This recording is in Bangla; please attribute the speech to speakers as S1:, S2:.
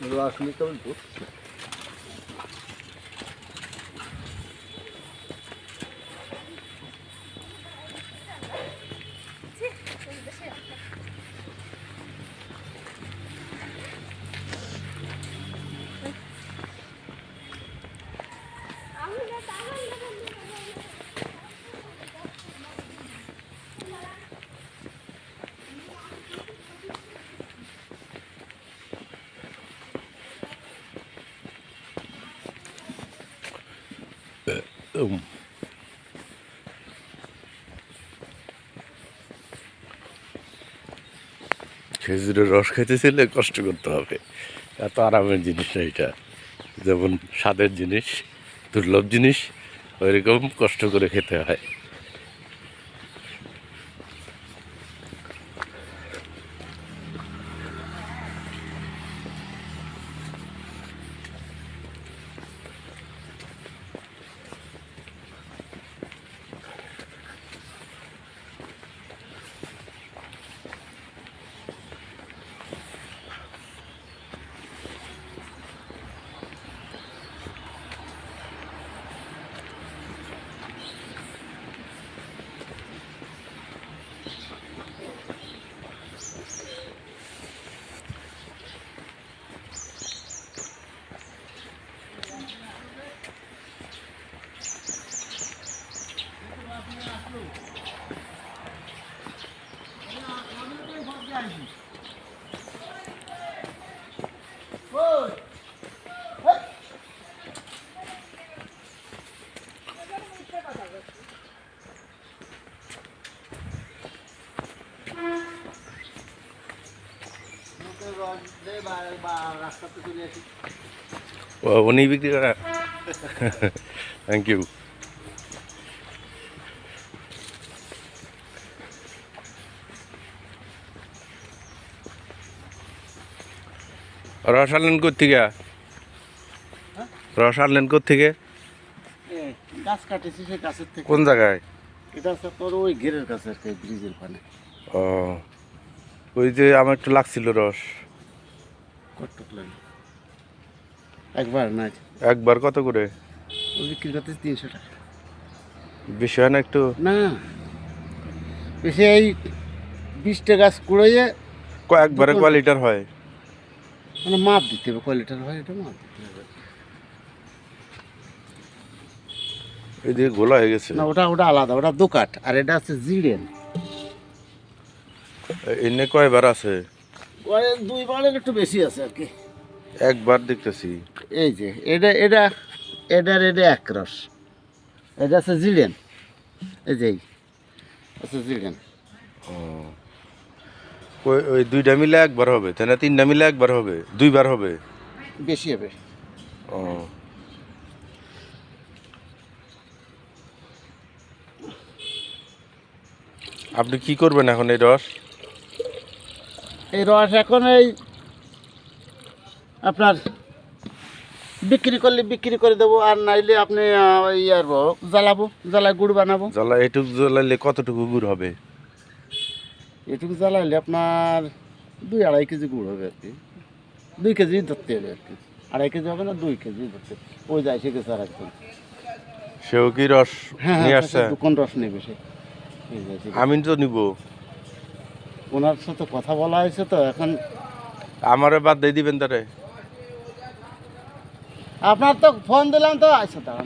S1: রস নিতে হবে দুধ।
S2: উম। খেজুরের রস খেতে চাইলে কষ্ট করতে হবে। এত আরামের জিনিস না এটা। যেমন স্বাদের জিনিস, দুর্লভ জিনিস, ওইরকম কষ্ট করে খেতে হয়। ও উনি বিক্রি করা? থ্যাংক ইউ রস আনলেন কোথেকে রস আনলেন কোথেকে
S1: এ, গাছ কাটেছি সেই গাছের থেকে।
S2: কোন জায়গায়?
S1: এটা হচ্ছে তোর ওই ঘেরের কাছে আর কি ব্রিজের পানে।
S2: ও ওই যে আমার একটু লাগছিল রস।
S1: কটক লাগে? একবার না
S2: একবার কত করে?
S1: ও বিক্রি করতে তিনশো টাকা।
S2: বেশি হয় না একটু?
S1: না বেশি এই বিশটা গাছ কুড়াইয়ে
S2: কয়েকবারে
S1: দুটো-
S2: কয় লিটার হয়।
S1: মানে মাপ দিতে হবে কয় লিটার হয় এটা মাপ দিতে হবে।
S2: এদিকে গোলা হয়ে গেছে।
S1: না ওটা ওটা আলাদা ওটা দোকাট আর এটা আছে জিডেন
S2: এনে কয়বার আছে?
S1: ওই দুই একটু বেশি আছে আর কি।
S2: একবার দেখতেছি।
S1: এই যে এটা এটা এটার এটা এক রস। এটা আছে জিডেন এই যে। আছে জিডেন
S2: ও। ওই ওই দুইটা মিলে একবার হবে তাই না? তিনটা মিলে একবার হবে দুইবার হবে?
S1: বেশি হবে।
S2: ও। আপনি কি করবেন এখন এই রস?
S1: এই রস এখন এই আপনার বিক্রি করলে বিক্রি করে দেবো আর নাইলে আপনি আর জ্বালাবো জ্বালা গুড় বানাবো।
S2: জ্বালা এটুকু জ্বালাইলে কতটুকু গুড় হবে?
S1: এটুকু জ্বালাইলে আপনার দুই আড়াই কেজি গুড় হবে আর কি। দুই কেজি ধরতে হবে আর কি। আড়াই কেজি হবে না দুই কেজি ধরতে ওই যায় সে গেছে আর একজন
S2: সেও কি রস
S1: হ্যাঁ
S2: নিয়ে
S1: হ্যাঁ
S2: আসছে?
S1: রস নেবে সে।
S2: আমি তো নিব।
S1: ওনার সাথে কথা বলা হয়েছে তো এখন
S2: আমারে বাদ দিয়ে দিবেন তারে?
S1: আপনার তো ফোন দিলাম তো আচ্ছা